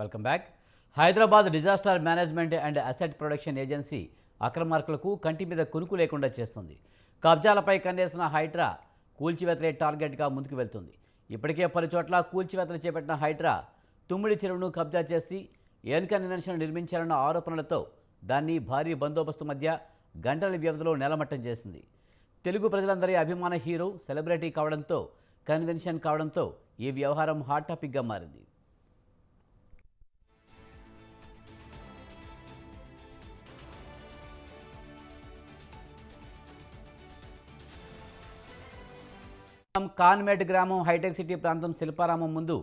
Welcome back. Hyderabad disaster management and asset production agency అక్రమార్కులకు కంటి మీద కునుకు లేకుండా చేస్తుంది. కబ్జాలపై కన్నేసిన హైడ్రా కూల్చివేతలే టార్గెట్గా ముందుకు వెళ్తుంది. ఇప్పటికే పలు చోట్ల కూల్చివేతలు చేపట్టిన హైడ్రా తుమ్మిడి చెరువును కబ్జా చేసి ఏన్ నిదర్శనం నిర్మించాలన్న ఆరోపణలతో దాన్ని భారీ బందోబస్తు మధ్య గంటల వ్యవధిలో నేలమట్టం చేసింది. తెలుగు ప్రజలందరి అభిమాన హీరో సెలబ్రిటీ కావడంతో కన్వెన్షన్ కావడంతో ఈ వ్యవహారం హాట్ టాపిక్గా మారింది. కాన్మేట్ గ్రామం హైటెక్ సిటీ ప్రాంతం శిల్పారామం ముందు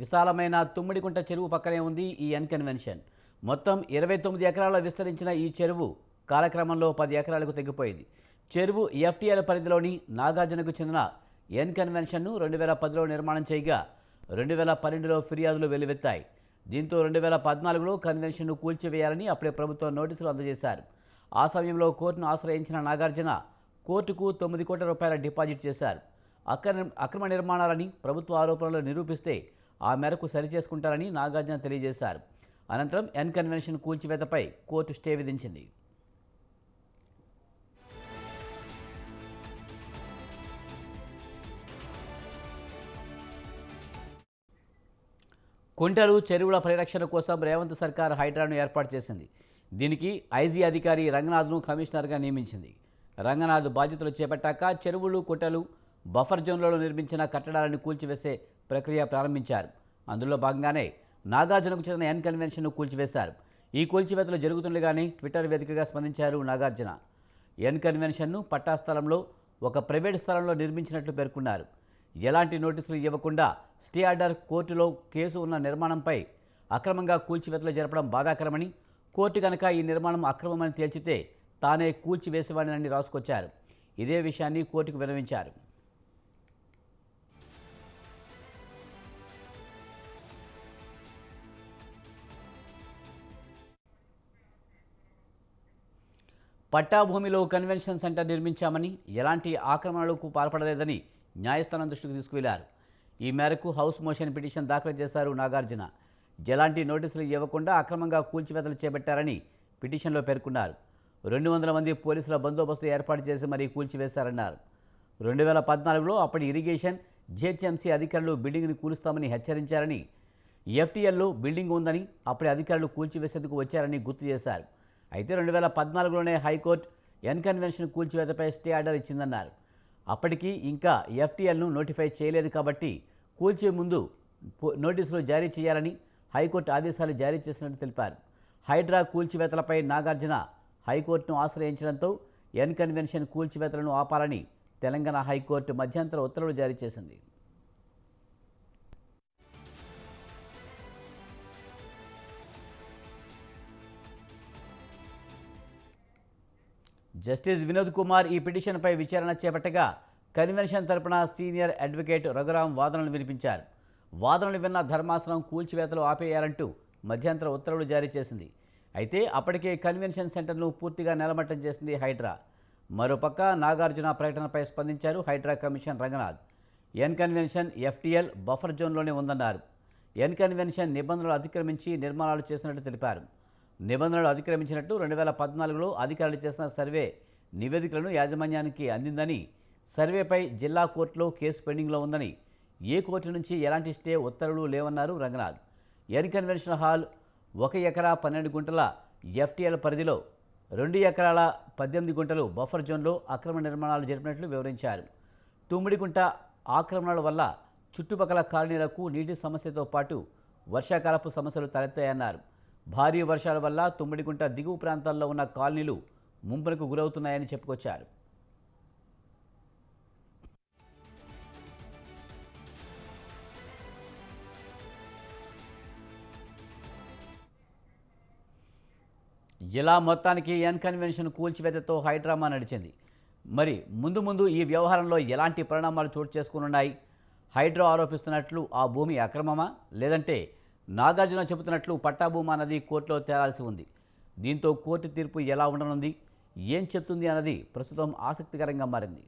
విశాలమైన తుమ్మిడికుంట చెరువు పక్కనే ఉంది ఈ ఎన్ కన్వెన్షన్. మొత్తం ఇరవై తొమ్మిది ఎకరాల్లో విస్తరించిన ఈ చెరువు కాలక్రమంలో పది ఎకరాలకు తగ్గిపోయింది చెరువు ఎఫ్టీఆర్ పరిధిలోని నాగార్జునకు చెందిన ఎన్ కన్వెన్షన్ను రెండు వేల పదిలో నిర్మాణం చేయగా రెండు వేల పన్నెండులో ఫిర్యాదులు వెల్లువెత్తాయి. దీంతో రెండు వేల పద్నాలుగులో కన్వెన్షన్ను కూల్చివేయాలని అప్పుడే ప్రభుత్వం నోటీసులు అందజేశారు. ఆ సమయంలో కోర్టును ఆశ్రయించిన నాగార్జున కోర్టుకు తొమ్మిది కోట్ల రూపాయల డిపాజిట్ చేశారు. అక్రమ అక్రమ నిర్మాణాలని ప్రభుత్వ ఆరోపణలు నిరూపిస్తే ఆ మేరకు సరిచేసుకుంటారని నాగార్జున తెలియజేశారు. అనంతరం ఎన్ కన్వెన్షన్ కూల్చివేతపై కోర్టు స్టే విధించింది. కుంటలు చెరువుల పరిరక్షణ కోసం రేవంత్ సర్కార్ హైడ్రాను ఏర్పాటు చేసింది. దీనికి ఐజీ అధికారి రంగనాథ్ను కమిషనర్గా నియమించింది. రంగనాథ్ బాధ్యతలు చేపట్టాక చెరువులు కుంటలు బఫర్ జోన్లలో నిర్మించిన కట్టడాలను కూల్చివేసే ప్రక్రియ ప్రారంభించారు. అందులో భాగంగానే నాగార్జునకు చెందిన ఎన్ కన్వెన్షన్ను కూల్చివేశారు. ఈ కూల్చివేతలు జరుగుతుండగానే ట్విట్టర్ వేదికగా స్పందించారు నాగార్జున. ఎన్ కన్వెన్షన్ను పట్టా స్థలంలో ఒక ప్రైవేట్ స్థలంలో నిర్మించినట్లు పేర్కొన్నారు. ఎలాంటి నోటీసులు ఇవ్వకుండా స్టే ఆర్డర్ కోర్టులో కేసు ఉన్న నిర్మాణంపై అక్రమంగా కూల్చివేతలు జరపడం బాధాకరమని కోర్టు కనుక ఈ నిర్మాణం అక్రమమని తేల్చితే తానే కూల్చివేసేవాడినని రాసుకొచ్చారు. ఇదే విషయాన్ని కోర్టుకు వినవించారు పట్టాభూమిలో కన్వెన్షన్ సెంటర్ నిర్మించామని ఎలాంటి ఆక్రమణలకు పాల్పడలేదని న్యాయస్థానం దృష్టికి తీసుకువెళ్ళారు. ఈ మేరకు హౌస్ మోషన్ పిటిషన్ దాఖలు చేశారు నాగార్జున. ఎలాంటి నోటీసులు ఇవ్వకుండా అక్రమంగా కూల్చివేతలు చేపట్టారని పిటిషన్లో పేర్కొన్నారు. రెండు వందల మంది పోలీసుల బందోబస్తు ఏర్పాటు చేసి మరీ కూల్చివేశారన్నారు. రెండు వేల పద్నాలుగులో అప్పటి ఇరిగేషన్ జిహెచ్ఎంసీ అధికారులు బిల్డింగ్ని కూలుస్తామని హెచ్చరించారని ఎఫ్టీఎల్లో బిల్డింగ్ ఉందని అప్పటి అధికారులు కూల్చివేసేందుకు వచ్చారని గుర్తు చేశారు. అయితే రెండు వేల పద్నాలుగులోనే హైకోర్టు ఎన్ కన్వెన్షన్ కూల్చివేతపై స్టే ఆర్డర్ ఇచ్చిందన్నారు. అప్పటికి ఇంకా ఎఫ్టీఎల్ను నోటిఫై చేయలేదు కాబట్టి కూల్చే ముందు నోటీసులు జారీ చేయాలని హైకోర్టు ఆదేశాలు జారీ చేసినట్టు తెలిపారు. హైడ్రా కూల్చివేతలపై నాగార్జున హైకోర్టును ఆశ్రయించడంతో ఎన్ కన్వెన్షన్ కూల్చివేతలను ఆపాలని తెలంగాణ హైకోర్టు మధ్యంతర ఉత్తర్వులు జారీ చేసింది. జస్టిస్ వినోద్ కుమార్ ఈ పిటిషన్పై విచారణ చేపట్టగా కన్వెన్షన్ తరపున సీనియర్ అడ్వకేట్ రఘురాం వాదనలు వినిపించారు. వాదనలు విన్న ధర్మాసనం కూల్చివేతలు ఆపేయాలంటూ మధ్యంతర ఉత్తర్వులు జారీ చేసింది. అయితే అప్పటికే కన్వెన్షన్ సెంటర్ను పూర్తిగా నిలమట్టం చేసింది హైడ్రా. మరోపక్క నాగార్జున ప్రకటనపై స్పందించారు HYDRAA commission Ranganath. N convention FTL buffer జోన్లోనే ఉందన్నారు. ఎన్ కన్వెన్షన్ నిబంధనలు అతిక్రమించి నిర్మాణాలు చేసినట్టు తెలిపారు. నిబంధనలు అతిక్రమించినట్టు రెండు వేల పద్నాలుగులో అధికారులు చేసిన సర్వే నివేదికలను యాజమాన్యానికి అందిందని సర్వేపై జిల్లా కోర్టులో కేసు పెండింగ్లో ఉందని ఏ కోర్టు నుంచి ఎలాంటి స్టే ఉత్తర్వులు లేవన్నారు రంగనాథ్. ఎన్ కన్వెన్షన్ హాల్ ఒక ఎకరా పన్నెండు గుంటల ఎఫ్టీఎల్ పరిధిలో రెండు ఎకరాల పద్దెనిమిది గుంటలు బఫర్ జోన్లో అక్రమ నిర్మాణాలు జరిపినట్లు వివరించారు. తుమ్మిడిగుంట ఆక్రమణల వల్ల చుట్టుపక్కల కాలనీలకు నీటి సమస్యతో పాటు వర్షాకాలపు సమస్యలు తలెత్తాయన్నారు. భారీ వర్షాల వల్ల తుమ్మిడిగుంట దిగువ ప్రాంతాల్లో ఉన్న కాలనీలు ముంపునకు గురవుతున్నాయని చెప్పుకొచ్చారు. ఇలా మొత్తానికి ఎన్ కన్వెన్షన్ కూల్చివేతతో హైడ్రామా నడిచింది. మరి ముందు ముందు ఈ వ్యవహారంలో ఎలాంటి పరిణామాలు చోటు చేసుకునున్నాయి? హైడ్రా ఆరోపిస్తున్నట్లు ఆ భూమి అక్రమమా? లేదంటే నాగార్జున చెబుతున్నట్లు పట్టాభూమా నది కోర్టులో తేలాల్సి ఉంది. దీంతో కోర్టు తీర్పు ఎలా ఉండనుంది? ఏం చెప్తుంది అన్నది ప్రస్తుతం ఆసక్తికరంగా మారింది.